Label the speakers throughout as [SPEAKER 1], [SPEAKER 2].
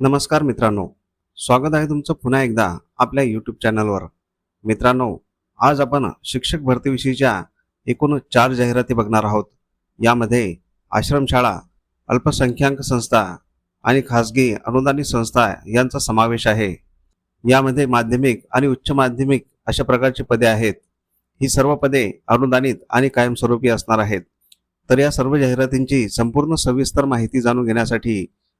[SPEAKER 1] नमस्कार मित्रांनो. स्वागत आहे तुमचं पुन्हा एकदा आपल्या यूट्यूब चॅनलवर मित्रांनो आज आपण शिक्षक भरतीविषयीच्या एकूण चार जाहिराती बघणार आहोत. यामध्ये आश्रमशाळा अल्पसंख्याक संस्था आणि खाजगी अनुदानित संस्था यांचा समावेश आहे. यामध्ये माध्यमिक आणि उच्च माध्यमिक अशा प्रकारची पदे आहेत. ही सर्व पदे अनुदानित आणि कायमस्वरूपी असणार आहेत. तर या सर्व जाहिरातींची संपूर्ण सविस्तर माहिती जाणून घेण्यासाठी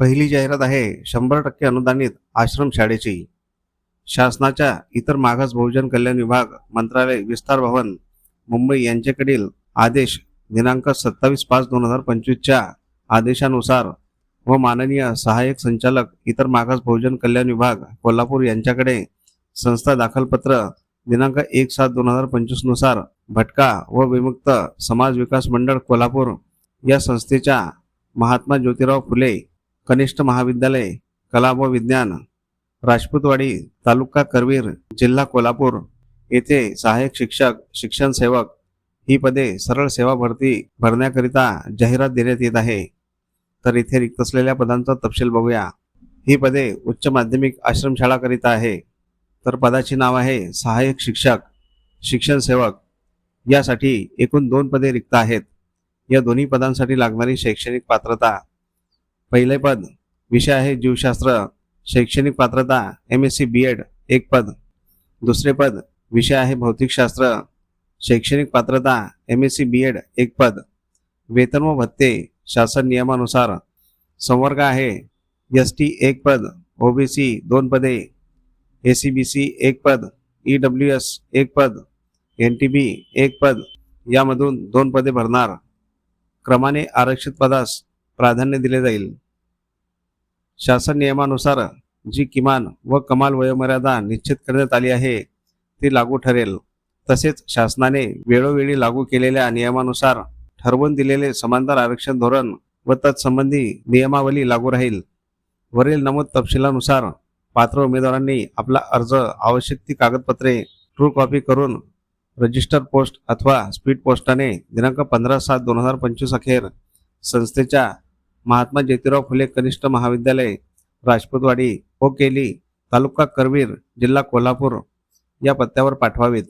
[SPEAKER 1] पहिली जाहिरात आहे शंभर टक्के अनुदानित आश्रम शाळेची. शासनाच्या इतर मागास बहुजन कल्याण विभाग मंत्रालय विस्तार भवन मुंबई यांच्याकडील आदेश दिनांक सत्तावीस पाच दोन हजार पंचवीसच्या आदेशानुसार व माननीय सहाय्यक संचालक इतर मागास बहुजन कल्याण विभाग कोल्हापूर यांच्याकडे संस्था दाखलपत्र दिनांक एक सात दोन हजार पंचवीसनुसार भटका व विमुक्त समाज विकास मंडळ कोल्हापूर या संस्थेच्या महात्मा ज्योतिराव फुले कनिष्ठ महाविद्यालय कला व विज्ञान राजपूतवाडी तालुका करवीर जिल्हा कोल्हापूर. येथे सहाय्यक शिक्षक शिक्षण सेवक ही पदे सरळ सेवा भरती भरण्याकरिता जाहिरात देण्यात येत आहे. तर इथे रिक्त असलेल्या पदांचा तपशील बघूया. ही पदे उच्च माध्यमिक आश्रमशाळाकरिता आहे. तर पदाची नाव आहे सहाय्यक शिक्षक शिक्षण सेवक. यासाठी एकूण दोन पदे रिक्त आहेत. या दोन्ही पदांसाठी लागणारी शैक्षणिक पात्रता पहिले पद विषय आहे जीवशास्त्र, शैक्षणिक पात्रता M S C B Ed एक पद. दुसरे पद विषय आहे भौतिकशास्त्र, शैक्षणिक पात्रता M S C B Ed एक पद. वेतन व भत्ते, शासन नियमानुसार. संवर्ग आहे एस टी एक पद. ओबीसी दोन पदे. ए सी बी सी एक पद. ई डब्ल्यू एस एक पद. एन टी बी एक पद. यामधून दोन पदे भरणार. क्रमाने आरक्षित पदास प्राधान्य दिले जाईल. शासन नियमानुसार जी किमान व कमाल वयोमर्यादा निश्चित करण्यात आली आहे ती लागू ठरेल. तसेच शासनाने वेळोवेळी लागू केलेल्या नियमानुसार ठरवून दिलेले समांतर आरक्षण धोरण व तत्संबंधी नियमावली लागू राहील. वरील नमूद तपशिलानुसार पात्र उमेदवारांनी आपला अर्ज आवश्यक ती कागदपत्रे ट्रू कॉपी करून रजिस्टर पोस्ट अथवा स्पीड पोस्टाने दिनांक पंधरा सात दोन हजार पंचवीस अखेर संस्थेच्या महात्मा ज्योतिराव फुले कनिष्ठ महाविद्यालय राजपूतवाडी हो केली तालुका करवीर जिल्हा कोल्हापूर या पत्त्यावर पाठवावेत.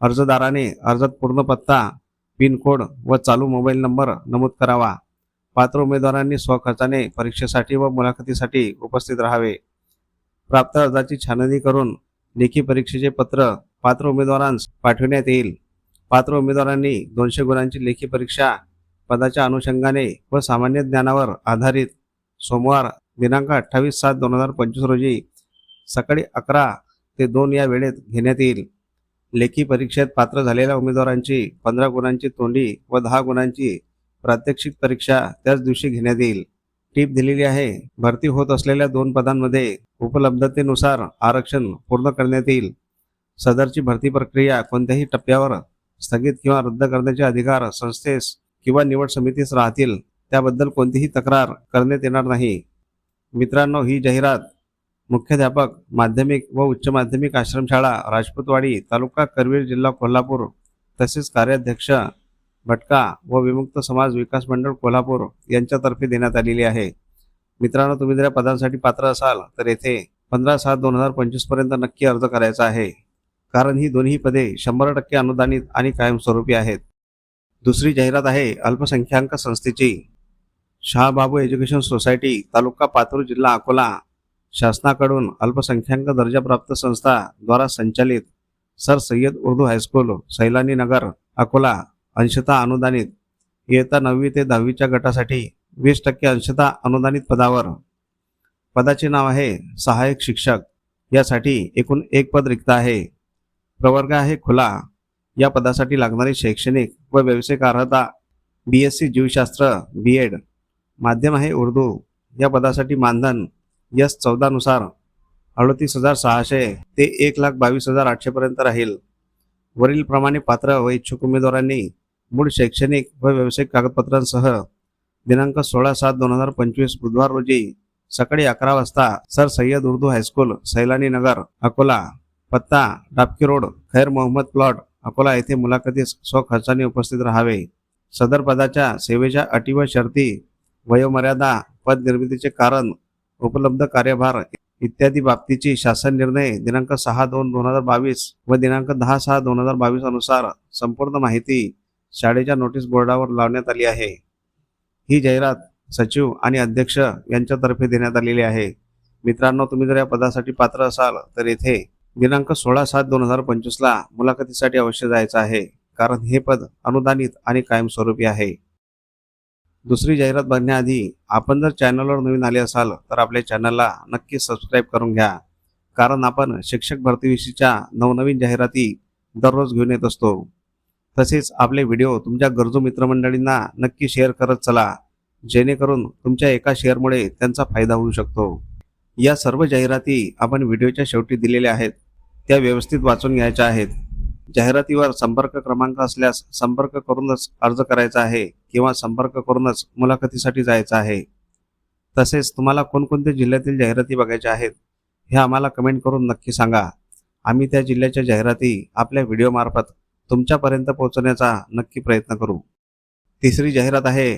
[SPEAKER 1] अर्जदाराने अर्जात पूर्ण पत्ता पिनकोड व चालू मोबाईल नंबर नमूद करावा. पात्र उमेदवारांनी स्वखर्चाने परीक्षेसाठी व मुलाखतीसाठी उपस्थित राहावे. प्राप्त अर्जाची छाननी करून लेखी परीक्षेचे पत्र पात्र उमेदवारांस पाठविण्यात येईल. पात्र उमेदवारांनी दोनशे गुणांची लेखी परीक्षा पदाच्या अनुषंगाने व सामान्य ज्ञानावर आधारित सोमवार दिनांक अठ्ठावीस सात दोन हजार पंचवीस रोजी सकाळी अकरा ते दोन या वेळेत घेण्यात येईल. लेखी परीक्षेत पात्र झालेल्या उमेदवारांची पंधरा गुणांची तोंडी व दहा गुणांची प्रात्यक्षिक परीक्षा त्याच दिवशी घेण्यात येईल. टीप दिलेली आहे भरती होत असलेल्या दोन पदांमध्ये उपलब्धतेनुसार आरक्षण पूर्ण करण्यात येईल. सदरची भरती प्रक्रिया कोणत्याही टप्प्यावर स्थगित किंवा रद्द करण्याचे अधिकार संस्थेस किंवा निवड समितीस राहतील त्याबद्दल कोणतीही तक्रार करण्यात येणार नाही. मित्रांनो ही जाहिरात मुख्याध्यापक माध्यमिक व उच्च माध्यमिक आश्रमशाळा राजपूतवाडी तालुका करवीर जिल्हा कोल्हापूर तसेच कार्याध्यक्ष भटका व विमुक्त समाज विकास मंडळ कोल्हापूर यांच्यातर्फे देण्यात आलेली आहे. मित्रांनो तुम्ही जर या पदांसाठी पात्र असाल तर येथे पंधरा सात दोन हजार पंचवीसपर्यंत नक्की अर्ज करायचा आहे. कारण ही दोन्ही पदे शंभर टक्के अनुदानित आणि कायमस्वरूपी आहेत. दुसरी जाहिरात आहे अल्पसंख्याक संस्थेची. शहाबाबू एज्युकेशन सोसायटी तालुका पातूर जिल्हा अकोला. शासनाकडून अल्पसंख्याक दर्जाप्राप्त संस्था द्वारा संचालित sir Syed Urdu high school Sailani Nagar Akola. अंशता अनुदानित. इयत्ता नववी ते दहावीच्या गटासाठी वीस टक्के अंशता अनुदानित पदावर. पदाचे नाव आहे सहाय्यक शिक्षक. यासाठी एकूण एक पद रिक्त आहे. प्रवर्ग आहे खुला. या पदासाठी लागणारी शैक्षणिक व व्यावसायिक अर्हता बी एस सी जीवशास्त्र बी एड माध्यम आहे उर्दू. या पदासाठी मानधन यस चौदानुसार अडतीस हजार सहाशे ते एक लाख बावीस हजार आठशेपर्यंत राहील. वरील प्रमाणे पात्र व इच्छुक उमेदवारांनी मूळ शैक्षणिक व व्यावसायिक कागदपत्रांसह दिनांक सोळा सात दोन हजार पंचवीस बुधवार रोजी सकाळी अकरा वाजता sir Syed Urdu high school Sailani Nagar Akola पत्ता डाबकी रोड खैर मोहम्मद प्लॉट अकोला येथे मुलाखतीस स्वखर्चाने उपस्थित राहावे. सदर पदाच्या सेवेच्या अटी व शर्ती वयोमर्यादा पद निर्मितीचे कारण उपलब्ध कार्यभार इत्यादी बाबतीची शासन निर्णय दिनांक सहा दोन दोन हजार बावीस व दिनांक दहा सहा दोन हजार बावीस अनुसार संपूर्ण माहिती शाळेच्या नोटीस बोर्डावर लावण्यात आली आहे. ही जाहिरात सचिव आणि अध्यक्ष यांच्यातर्फे देण्यात आलेली आहे. मित्रांनो तुम्ही जर या पदासाठी पात्र असाल तर येथे दिनांक सोळा सात दोन हजार पंचवीसला मुलाखतीसाठी अवश्य जायचं आहे कारण हे पद अनुदानित आणि कायमस्वरूपी आहे. दुसरी जाहिरात बघण्याआधी आपण जर चॅनलवर नवीन आले असाल तर आपल्या चॅनलला नक्की सबस्क्राईब करून घ्या कारण आपण शिक्षक भरतीविषयीच्या नवनवीन जाहिराती दररोज घेऊन येत असतो. तसेच आपले व्हिडिओ तुमच्या गरजू मित्रमंडळींना नक्की शेअर करत चला जेणेकरून तुमच्या एका शेअरमुळे त्यांचा फायदा होऊ शकतो. या सर्व जाहिराती आपण व्हिडिओच्या शेवटी दिलेल्या आहेत त्या व्यवस्थित वाचून घ्यायच्या आहेत. जाहिरातीवर संपर्क क्रमांक असल्यास संपर्क करूनच अर्ज करायचा आहे किंवा संपर्क करूनच मुलाखतीसाठी जायचं आहे. तसेच तुम्हाला कोणकोणत्या जिल्ह्यातील जाहिराती बघायच्या आहेत हे आम्हाला कमेंट करून नक्की सांगा. आम्ही त्या जिल्ह्याच्या जाहिराती आपल्या व्हिडिओमार्फत तुमच्यापर्यंत पोहोचवण्याचा नक्की प्रयत्न करू. तिसरी जाहिरात आहे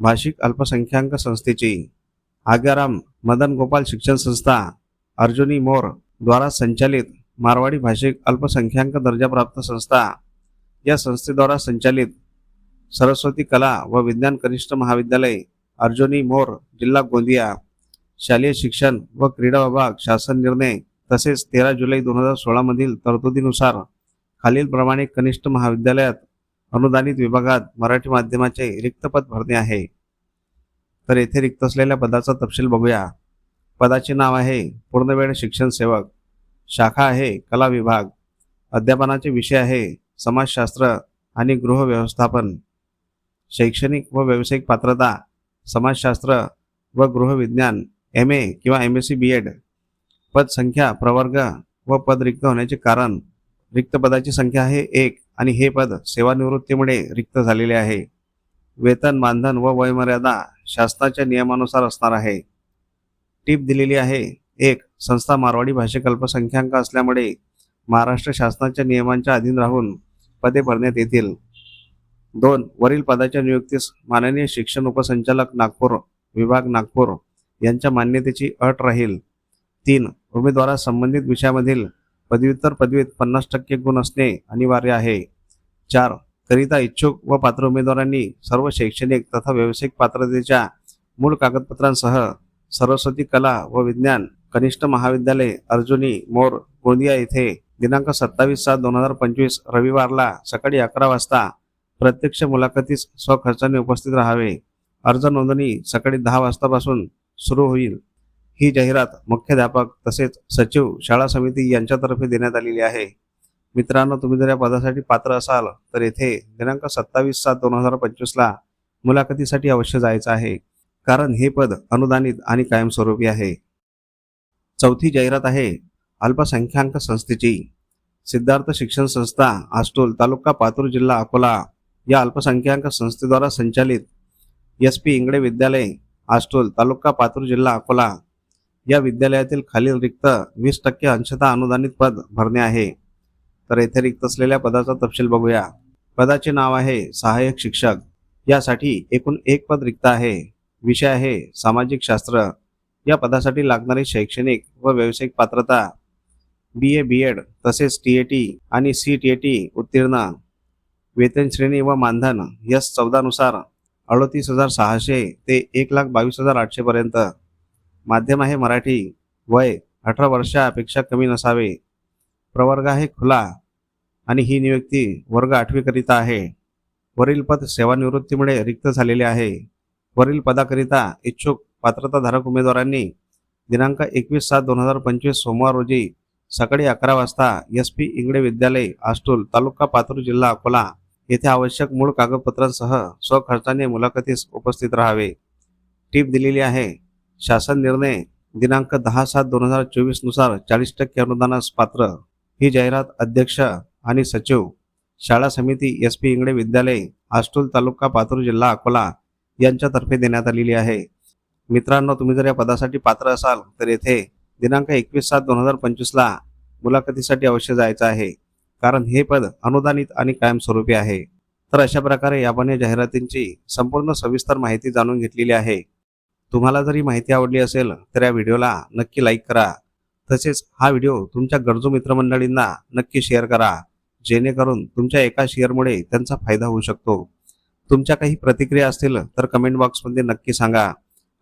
[SPEAKER 1] भाषिक अल्पसंख्याक संस्थेची. आग्याराम मदन गोपाल शिक्षण संस्था अर्जुनी मोर द्वारा संचालित मारवाडी भाषिक अल्पसंख्याक दर्जाप्राप्त संस्था या संस्थेद्वारा संचालित सरस्वती कला व विज्ञान कनिष्ठ महाविद्यालय अर्जुनी मोर जिल्हा गोंदिया शालेय शिक्षण व क्रीडा विभाग शासन निर्णय तसेच तेरा जुलै दोन हजार सोळामधील तरतुदीनुसार खालीलप्रमाणे कनिष्ठ महाविद्यालयात अनुदानित विभागात मराठी माध्यमाचे रिक्त पद भरणे आहे. तर येथे रिक्त असलेल्या पदाचा तपशील बघूया. पदाचे नाव आहे पूर्णवेळ शिक्षण सेवक. शाखा आहे कला विभाग अध्यापनाचे विषय आहे समाजशास्त्र आणि गृहव्यवस्थापन शैक्षणिक व व्यावसायिक पात्रता समाजशास्त्र व गृहविज्ञान एम ए किंवा M S C B Ed पदसंख्या प्रवर्ग व पद रिक्त होण्याचे कारण रिक्त पदाची संख्या आहे एक आणि हे पद सेवानिवृत्तीमुळे रिक्त झालेले आहे. वेतन मानधन व वयमर्यादा शासनाच्या नियमानुसार असणार आहे. टीप दिलेली आहे एक संस्था मारवाडी भाषिक अल्पसंख्याक असल्यामुळे महाराष्ट्र शासनाच्या नियमांच्या अधीन राहून पदे भरण्यात येतील. दोन वरील पदाच्या नियुक्तीस माननीय शिक्षण उपसंचालक नागपूर विभाग नागपूर यांच्या मान्यतेची अट राहील. तीन उमेदवारास संबंधित विषयामधील पदव्युत्तर पदवीत पन्नास टक्के गुण असणे अनिवार्य आहे. चार करिता इच्छुक व पात्र उमेदवारांनी सर्व शैक्षणिक तथा व्यावसायिक पात्रतेच्या मूळ कागदपत्रांसह सरस्वती कला व विज्ञान कनिष्ठ महाविद्यालय अर्जुनी मोर गोंदिया येथे दिनांक सत्तावीस सात दोन हजार पंचवीस रविवारला सकाळी अकरा वाजता प्रत्यक्ष मुलाखतीस स्वखर्चाने उपस्थित राहावे. अर्ज नोंदणी सकाळी दहा वाजतापासून सुरू होईल. ही जाहिरात मुख्याध्यापक तसेच सचिव शाळा समिती यांच्यातर्फे देण्यात आलेली आहे. मित्रांनो तुम्ही जर या पदासाठी पात्र असाल तर येथे दिनांक सत्तावीस सात दोन हजार पंचवीसला मुलाखतीसाठी अवश्य जायचं आहे. कारण हे पद अनुदानित आणि कायमस्वरूपी आहे. चौथी जाहिरात आहे अल्पसंख्याक संस्थेची. सिद्धार्थ शिक्षण संस्था आस्टोल तालुका पातूर जिल्हा अकोला या अल्पसंख्याक संस्थेद्वारा संचालित एस पी इंगडे विद्यालय आस्टोल तालुका पातूर जिल्हा अकोला या विद्यालयातील खालील रिक्त वीस टक्के अंशतः अनुदानित पद भरणे आहे. तर येथे रिक्त असलेल्या पदाचा तपशील बघूया. पदाचे नाव आहे सहाय्यक शिक्षक. यासाठी एकूण एक पद रिक्त आहे. विषय आहे सामाजिक शास्त्र. या पदासाठी लागणारी शैक्षणिक व व्यावसायिक पात्रता बी ए बी एड तसेच टी ए टी आणि सी टी ए टी उत्तीर्ण वेतन श्रेणी व मानधन यस चौदानुसार अडतीस हजार सहाशे ते एक लाख बावीस हजार आठशेपर्यंत माध्यम आहे मराठी वय अठरा वर्षापेक्षा कमी नसावे. प्रवर्ग आहे खुला आणि ही नियुक्ती वर्ग आठवीकरिता आहे. वरील पद सेवानिवृत्तीमुळे रिक्त झालेले आहे. वरील पदाकरिता इच्छुक पात्रताधारक उमेदवारांनी दिनांक एकवीस सात दोन हजार पंचवीस सोमवार रोजी सकाळी अकरा वाजता एस पी इंगडे विद्यालय आष्टूल तालुका पातूर जिल्हा अकोला येथे आवश्यक मूळ कागदपत्रांसह स्वखर्चाने मुलाखतीस उपस्थित राहावे. टीप दिलेली आहे. शासन निर्णय दिनांक दहा सात दोन हजार चोवीसनुसार चाळीस टक्के अनुदानास पात्र. ही जाहिरात अध्यक्ष आणि सचिव शाळा समिती एस पी इंगडे विद्यालय आष्टूल तालुका पातूर जिल्हा अकोला यांच्यातर्फे देण्यात आलेली आहे. मित्रांनो तुम्ही जर या पदासाठी पात्र असाल तर येथे दिनांक एकवीस सात दोन हजार पंचवीसला मुलाखतीसाठी अवश्य जायचं आहे. कारण हे पद अनुदानित आणि कायमस्वरूपी आहे. तर अशा प्रकारे आपण या जाहिरातींची संपूर्ण सविस्तर माहिती जाणून घेतलेली आहे. तुम्हाला जर ही माहिती आवडली असेल तर या व्हिडिओला नक्की लाईक करा. तसेच हा व्हिडिओ तुमच्या गरजू मित्रमंडळींना नक्की शेअर करा. जेणेकरून तुमच्या एका शेअरमुळे त्यांचा फायदा होऊ शकतो. तुमच्या काही प्रतिक्रिया असतील तर कमेंट बॉक्समध्ये नक्की सांगा.